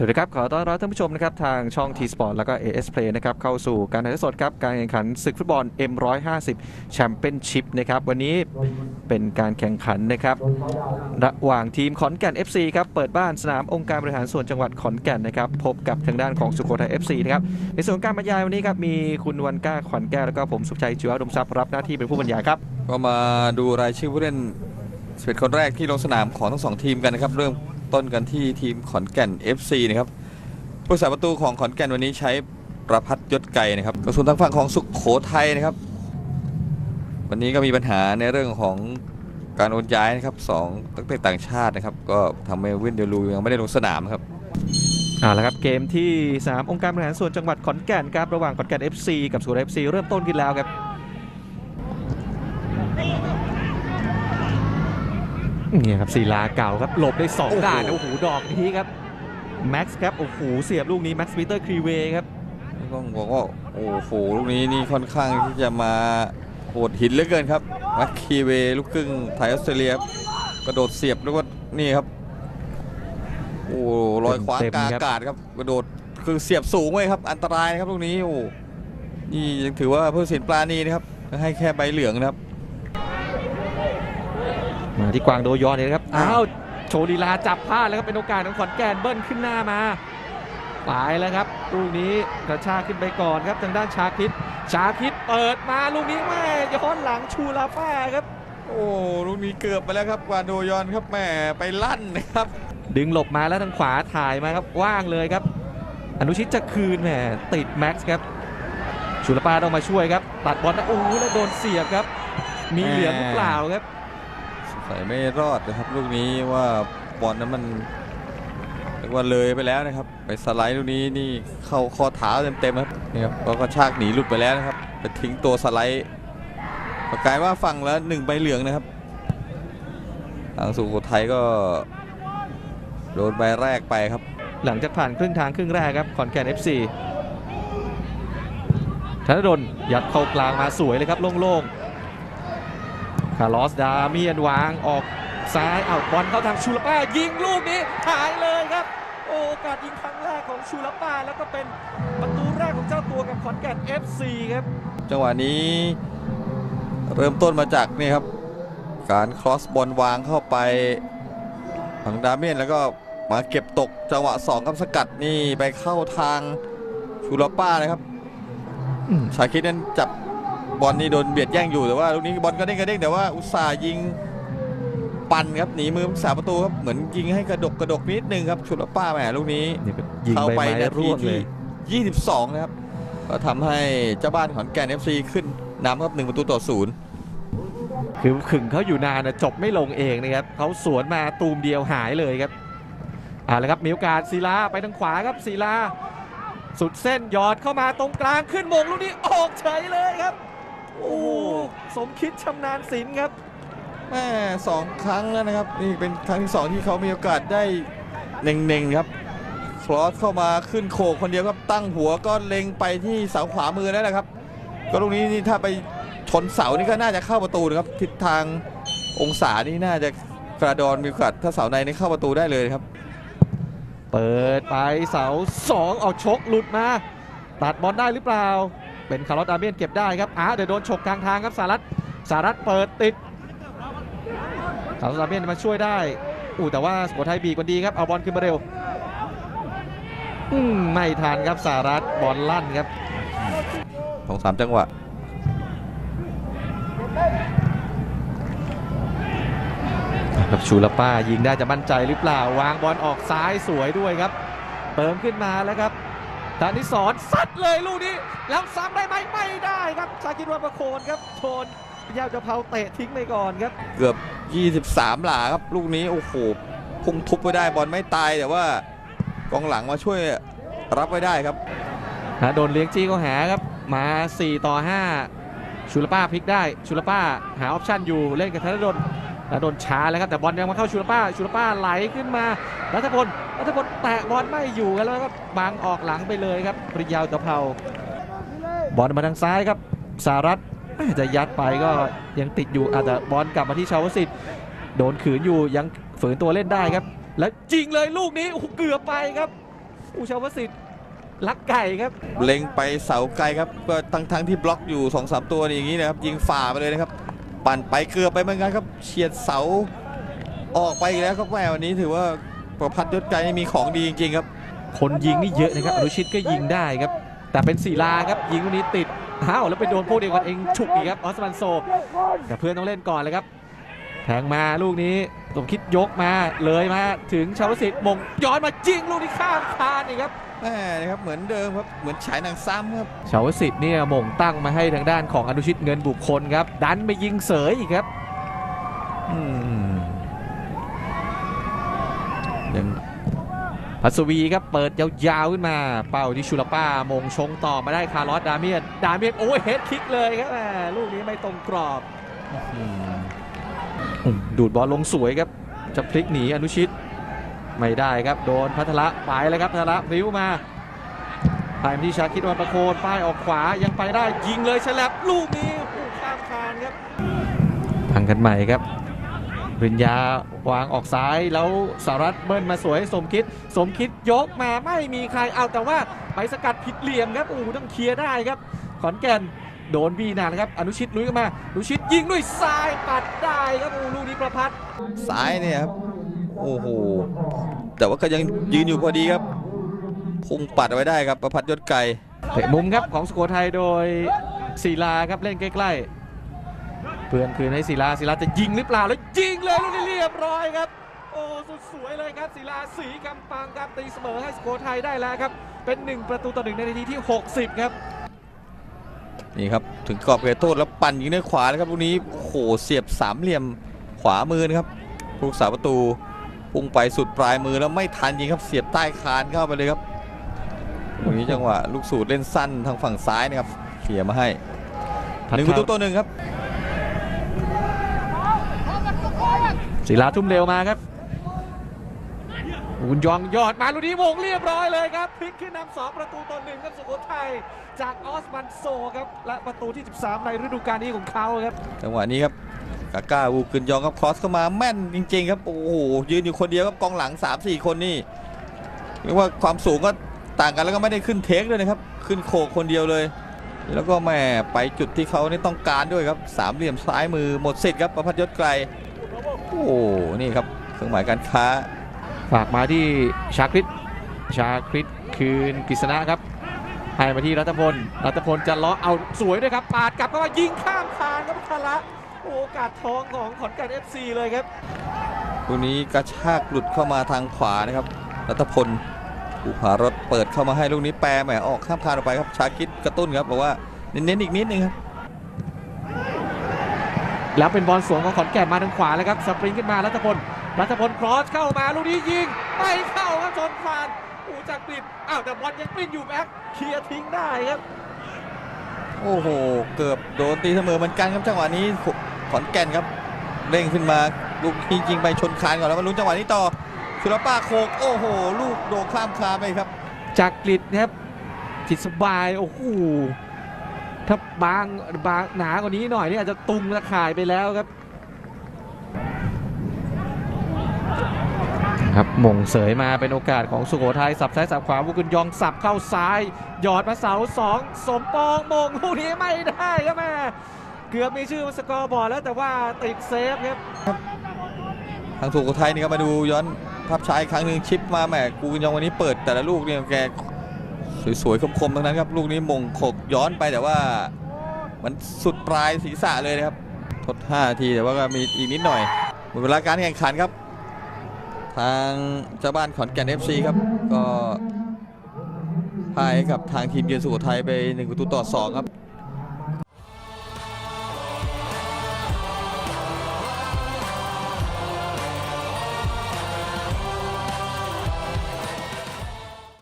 สวัสดีครับ ขอต้อนรับท่านผู้ชมนะครับ ทางช่อง T Sport แล้วก็ AS Play นะครับ เข้าสู่การถ่ายทอดสดครับ การแข่งขันศึกฟุตบอล M150 Championship นะครับ วันนี้เป็นการแข่งขันนะครับ ระหว่างทีมขอนแก่น FC ครับ เปิดบ้านสนามองค์การบริหารส่วนจังหวัดขอนแก่นนะครับ พบกับทางด้านของสุโขทัย FC นะครับ ในส่วนของการบรรยายวันนี้ครับ มีคุณวันก้าขวัญแก้วแล้วก็ผมสุขชัยจิวดมทรัพย์รับหน้าที่เป็นผู้บรรยายครับ ก็มาดูรายชื่อผู้เล่น11คนแรกที่ลงสนามของทั้งสองทีมกันนะครับเริ่ม ต้นกันที่ทีมขอนแก่น FC นะครับผู้สาประตูของขอนแก่นวันนี้ใช้ประพัฒยศไก่นะครับกระสุนทางฝั่งของสุขโขทัยนะครับ วันนี้ก็มีปัญหาในเรื่องของการโอนย้ายนะครับสองตั้งแต่ต่างชาตินะครับ ก็ทำให้วินเดลูยังไม่ได้ลงสนามครับเอาละครับเกมที่สามองค์การบริหารส่วนจังหวัดขอนแก่นครับระหว่างขอนแก่น FC กับสุโขทัย FC เริ่มต้นขึ้นแล้วครับ เนี่ยครับศิลาเก่าครับหลบได้สองโอ้โหด่านโอ้โหดอกนี้ครับแม็กซ์ครับโอ้โหเสียบลูกนี้แม็กซ์ปีเตอร์ครีเวครับต้องบอกว่าโอ้โหลูกนี้นี่ค่อนข้างที่จะมาโหดหินเหลือเกินครับมัคคีเวลูกครึ่งไทยออสเตรเลียครับกระโดดเสียบแล้วก็นี่ครับโอ้ลอยขวางกลางอากาศครับกระโดดคือเสียบสูงไว้ครับ อันตรายนะครับลูกนี้โอ้นี่ยังถือว่าผู้ตัดสินปลานีนะครับให้แค่ใบเหลืองนะครับมา ที่กวางโดยอนเลยนะครับ อ้าอ้าววโชว์ลีลาจับพลาดแล้วก็เป็นโอกาสของขอนแก่นเบิ้ลขึ้นหน้ามาตายแล้วครับ ลูกนี้กระชากขึ้นไปก่อนครับทางด้านชาคิด ชาคิดเปิดมาลูกนี้แม่ย้อนหลังชูลาป้าครับ โอ้ลูกนี้เกือบไปแล้วครับกวานโดยอนครับแหม่ไปลั่นนะครับ ดึงหลบมาแล้วทางขวาถ่ายมาครับว่างเลยครับ อนุชิตจะคืนแหมติดแม็กซ์ครับชูลป้าต้องมาช่วยครับ ตัดบอลนะโอ้โหแล้วโดนเสียบครับ มีเหลืองหรือเปล่าครับ ใส่ไม่รอดนะครับลูกนี้ว่าบอลนั้นมันเรียกว่าเลยไปแล้วนะครับ ไปสไลด์ลูกนี้นี่เข้าข้อเท้าเต็มๆครับนี่ครับก็กระชากหนีหลุดไปแล้วนะครับไปทิ้งตัวสไลด์ก็กลายว่าฝั่งละหนึ่งใบเหลืองนะครับทางสุโขทัยก็โดนใบแรกไปครับ หลังจากผ่านครึ่งทางครึ่งแรกครับขอนแก่น FC ธนดลยัดเข้ากลางมาสวยเลยครับโล่งๆ คาร์ลอสดาเมียนวางออกซ้ายเอาบอลเข้าทางชูลป้ายิงลูกนี้หายเลยครับ โอกาสยิงครั้งแรกของชูลป้าแล้วก็เป็นประตูแรกของเจ้าตัวกับขอนแก่น FC ครับ จังหวะนี้เริ่มต้นมาจากนี่ครับ การครอสบอลวางเข้าไปของดาเมียนแล้วก็มาเก็บตกจังหวะ2ครับสกัดนี่ไปเข้าทางชูลป้านะครับอืมชาคิดนั้นจับ บอลนี่โดนเบียดแย่งอยู่แต่ว่าลูกนี้บอลก็เด้งกระเด้งแต่ว่าอุตส่าห์ยิงปั่นครับหนีมือผู้สาประตูครับเหมือนยิงให้กระดกกระดกนิดนึงครับชูลป้าแหมลูกนี้นี่ก็ยิงเข้าใบไปไม้นาทีร่วงเลที่ย22 นะครับ ก็ทำให้เจ้าบ้านขอนแก่น FC ขึ้นนำครับ1ประตูต่อศูนย์คือขึงเขาอยู่นานนะจบไม่ลงเองนะครับเขาสวนมาตูมเดียวหายเลยครับเอาละครับมีโอกาสศิลาไปทางขวาครับศิลา สุดเส้นหยอดเข้ามาตรงกลางขึ้นมงลูกนี้ออกเฉยเลยครับ โอ้โหสมคิดชำนาญศิลป์ครับแม่สองครั้งแล้วนะครับ นี่เป็นครั้งที่สองที่เขามีโอกาสได้เน่งๆครับคลอสเข้ามาขึ้นโขกคนเดียวครับตั้งหัวก็เล็งไปที่เสาขวามือนั่นแหละครับ ก็ลูกนี้นี่ถ้าไปชนเสานี่ก็น่าจะเข้าประตูนะครับทิศทางองศานี่น่าจะกระดอนมีโอกาสถ้าเสาในนี่เข้าประตูได้เลยครับ เปิดไปเสาสองเอาชกหลุดมาตัดบอลได้หรือเปล่า เป็นคาร์ลอสอาเมียนเก็บได้ครับอ้าเดี๋ยวโดนฉกกลางทางครับสารัตสารัตเปิดติดคาร์ลอสอาเมียนมาช่วยได้อู้แต่ว่าสุโขทัยบีกว่าดีครับเอาบอลขึ้นมาเร็วอืมไม่ทันครับสารัตบอลลั่นครับสองสามจังหวะกับชูลป้ายิงได้จะมั่นใจหรือเปล่าวางบอลออกซ้ายสวยด้วยครับ เติมขึ้นมาแล้วครับ ธานิสอนซัดเลยลูกนี้ แล้วซ้ำได้ไหมไม่ได้ครับชาคิดว่าประโคนครับชนยาวจะเผาเตะทิ้งไปก่อนครับ เกือบ 23 หลาครับ ลูกนี้โอ้โหพุ่งทุบไปได้บอลไม่ตายแต่ว่ากองหลังมาช่วยรับไว้ได้ครับนะโดนเลี้ยงจี้ก็หาครับ มา 4 ต่อ 5ชูลป้าพลิกได้ชูลป้าหาออปชั่นอยู่เล่นกับธนดลธนดลช้าแล้วครับแต่บอลยังมาเข้าชูลป้าชูลป้าไหลขึ้นมารัฐพล รัฐพลแตะบอลไม่อยู่กันแล้วก็บังออกหลังไปเลยครับปริยาวตะเภาบอลมาทางซ้ายครับสารัตจะยัดไปก็ยังติดอยู่อาจจะบอลกลับมาที่ชาวสิทธิ์โดนขืนอยู่ยังฝืนตัวเล่นได้ครับ แล้วจริงเลยลูกนี้เกือบไปครับอูชาวสิทธิ์ลักไก่ครับ เล็งไปเสาไกลครับก็ทั้งทั้งที่บล็อกอยู่2อสตัวนี่อย่างนี้นะครับ ยิงฝ่าไปเลยนะครับ ปั่นไปเกือบไปเหมือนกันครับเฉียดเสาออกไปอีกแล้วครับแม่วันนี้ถือว่า ประพัดยศไกรนี่มีของดีจริงๆครับ คนยิงนี่เยอะนะครับอนุชิตก็ยิงได้ครับ แต่เป็นศิลาครับยิงลูกนี้ติดอ้าวแล้วไปโดนพวกเดียวกันเองฉุกอีกครับออสมันโซแต่เพื่อนต้องเล่นก่อนเลยครับแทงมาลูกนี้สมคิดยกมาเลยมาถึงชาวสิทธิ์มงย้อนมายิงลูกนี้ข้ามคานอีกครับแม่นะครับเหมือนเดิมครับเหมือนฉายหนังซ้ำครับชาวสิทธิ์เนี่ยมงตั้งมาให้ทางด้านของอนุชิตเงินบุคคลครับ ดันไปยิงเสยอีกครับ อืมยัง พัสวีครับเปิดยาวๆขึ้นมา เป้าที่ชูลป้ามงชงต่อมาได้คาร์ลอสดาเมียนดาเมียนโอ้ยเฮดคิกเลยครับแลูกนี้ไม่ตรงกรอบอดูดบอลลงสวยครับ จะพลิกหนีอนุชิต ไม่ได้ครับโดนพัทละไปเลยครับพัทละพริ้วมาไปมาที่ชาคิดวันประโคนป้ายออกขวายังไปได้ยิงเลยฉลับลูกนี้ข้ามคานครับพังกันใหม่ครับปริญญา วางออกซ้ายแล้วสารัตเบิ้ลมาสวยสมคิด สมคิดยกมาไม่มีใครเอาแต่ว่าไปสกัดผิดเหลี่ยมครับโอ้โหต้องเคลียร์ได้ครับ ขอนแก่นโดนบีนานครับ อนุชิตลุยเข้ามาอนุชิตยิงด้วยซ้ายปัดได้ครับโอ้โหลูกนี้ประพัดซ้ายเนี่ยครับโอ้โหแต่ว่าก็ยังยืนอยู่พอดีครับพุ่งปัดเอาไว้ได้ครับประพัดยศไกรเตะมุมครับของสุโขทัยโดยศิลาครับเล่นใกล้ๆ เพื่อนคืนให้ศิลาศิลาจะยิงหรือเปล่าแล้วยิงเลยลูกนี้เรียบร้อยครับ โอ้สุดสวยเลยครับศิลาสีกำปังครับตีเสมอให้สุโขทัยได้แล้วครับ เป็น 1 ประตูต่อหนึ่งในนาทีที่ 60 ครับนี่ครับถึงกรอบเขตโทษแล้วปั่นยิงด้วยขวานะครับลูกนี้โอ้โหเสียบสามเหลี่ยมขวามือนะครับผู้รักษาประตูพุ่งไปสุดปลายมือแล้วไม่ทันยิงครับเสียบใต้คานเข้าไปเลยครับวันนี้จังหวะลูกสูตรเล่นสั้นทางฝั่งซ้ายนะครับเขี่ยมาให้หนึ่งประตูตัวหนึ่งครับ ศิลาทุ่มเร็วมาครับอุนยองยอดมาลูกนี้วงเรียบร้อยเลยครับพลิกขึ้นนำสองประตูต่อหนึ่งครับสุโขทัยจากออสมันโซครับและประตูที่ 13 ในฤดูกาลนี้ของเขาครับจังหวะนี้ครับกาก้าวูกึนยองครับครอสเข้ามาแม่นจริง ๆ ครับโอ้โหยืนอยู่คนเดียวครับกองหลัง 3-4 คนนี่เรียกว่าความสูงก็ต่างกันแล้วก็ไม่ได้ขึ้นเทคด้วยนะครับ ขึ้นโขคนเดียวเลย แล้วก็แม่ไปจุดที่เขานี่ต้องการด้วยครับสามเหลี่ยมซ้ายมือหมดสิทธิ์ครับประพัดยศไกล โอ้โห นี่ครับเครื่องหมายการค้า ฝากมาที่ชาคริตชาคริตคืนกฤษณะครับให้มาที่รัตพล รัตพลจะล้อเอาสวยด้วยครับ ปาดกลับเข้ามายิงข้ามคานครับคาระโอ้โอกาสทองของขอนแก่น FC เลยครับลูกนี้กระชากหลุดเข้ามาทางขวานะครับ รัตพลภูผารถเปิดเข้ามาให้ลูกนี้แปรแหมออกข้ามคานออกไปครับ ชาคิดกระตุ้นครับบอกว่าเน้นๆอีกนิดนึงครับ แล้วเป็นบอลสวนของขอนแก่นมาทางขวาแล้วครับสปริงขึ้นมารัตพลรัตพลครอสเข้ามาลูกนี้ยิงไม่เข้าครับชนคานโอ้จากกริดอ้าวแต่บอลยังกลิ้นอยู่แบ็คเคลียร์ทิ้งได้ครับโอ้โหเกือบโดนตีเสมอเหมือนกันครับจังหวะนี้ขอนแก่นครับเร่งขึ้นมาลูกนี้ยิงไปชนคานก่อนแล้วมาลุ้นจังหวะนี้ต่อสุรป้าโคกโอ้โห ลูกโดดข้ามคานไปครับ จากกริดนะครับจิตสบายโอ้โห ถ้าบางบางหนากว่านี้หน่อยนี่อาจจะตุงตะข่ายไปแล้วครับ ครับมงเสยมาเป็นโอกาสของสุโขทัยสับซ้ายสับขวาบุกุนยองสับเข้าซ้าย หยอดมาเสาสองสมปองมงลูกนี้ไม่ได้ครับแม่เกือบมีชื่อบนสกอร์บอร์ดแล้วแต่ว่าติดเซฟครับทางสุโขทัยนี่ครับมาดูย้อนภาพช้าอีกครั้งหนึ่งชิปมาแหมกูกินยองวันนี้เปิดแต่ละลูกเนี่ยแก สวยๆคมๆทั้งนั้นครับลูกนี้มงขกย้อนไปแต่ว่า มันสุดปลายศีรษะเลยนะครับทด5นาทีแต่ว่าก็มีอีกนิดหน่อยหมดเวลาการแข่งขันครับ ทางเจ้าบ้านขอนแก่น FC ครับ ก็พ่ายกับทางทีมเยือนสุโขทัยไป1ประตูต่อ 2 ครับ